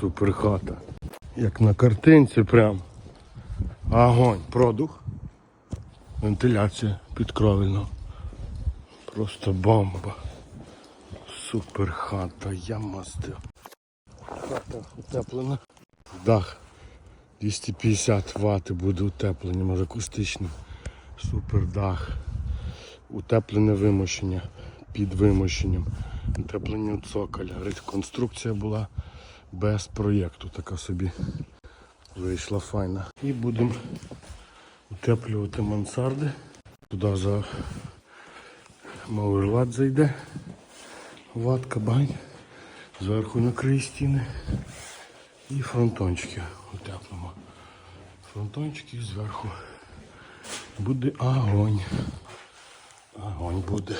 Супер хата. Як на картинці прям. Огонь, продух. Вентиляція підкровельна. Просто бомба. Супер хата, я мастив. Хата утеплена. Дах 250 Вт буде утеплення, може акустичний. Супер дах. Утеплене вимощення під вимощенням. Утеплення цоколя. Реконструкція була без проєкту. Така собі вийшла файна. І будемо утеплювати мансарди. Туди за мауерлат зайде. Ватка, бань. Зверху накриє стіни. І фронтончики утеплимо. Фронтончики зверху буде огонь. Огонь буде.